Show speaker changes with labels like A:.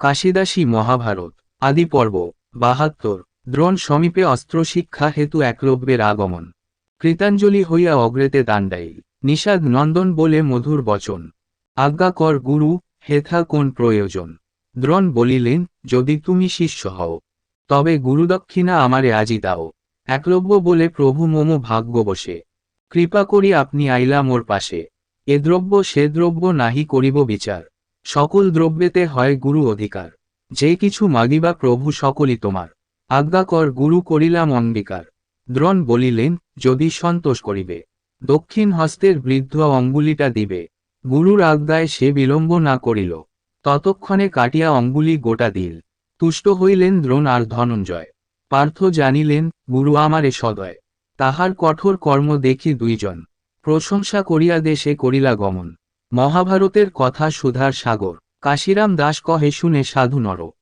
A: কাশিদাসী মহাভারত আদি পর্ব বাহাত্তর, দ্রোণ সমীপে অস্ত্রশিক্ষা হেতু একলব্যের আগমন। কৃতাঞ্জলি হইয়া অগ্রেতে দাণ্ডাইল নিষাদ নন্দন বলে মধুর বচন। আজ্ঞা কর গুরু, হেথা কোন প্রয়োজন? দ্রোণ বলিলেন, যদি তুমি শিষ্য হও, তবে গুরুদক্ষিণা আমারে আজি দাও। একলব্য বলে প্রভু মম ভাগ্য বসে কৃপা করি আপনি আইলা মোর পাশে। এ দ্রব্য সে দ্রব্য নাহি করিব বিচার। সকল দ্রব্যেতে হয় গুরু অধিকার। যে কিছু মাগিবা প্রভু সকলই তোমার। আজ্ঞা কর, গুরু করিলাম অঙ্গীকার। দ্রোণ বলিলেন, যদি সন্তোষ করিবে। দক্ষিণ হস্তের বৃদ্ধ অঙ্গুলিটা দিবে। গুরুর আজ্ঞায় সে বিলম্ব না করিল। ততক্ষণে কাটিয়া অঙ্গুলি গোটা দিল। তুষ্ট হইলেন দ্রোণ আর ধনঞ্জয়। পার্থ জানিলেন, গুরু আমারে সদয়। তাহার কঠোর কর্ম দেখি দুইজন। প্রশংসা করিয়া দেশে করিলা গমন। মহাভারতের কথা সুধার সাগর। কাশিরাম দাস কহে শুনে সাধু নর।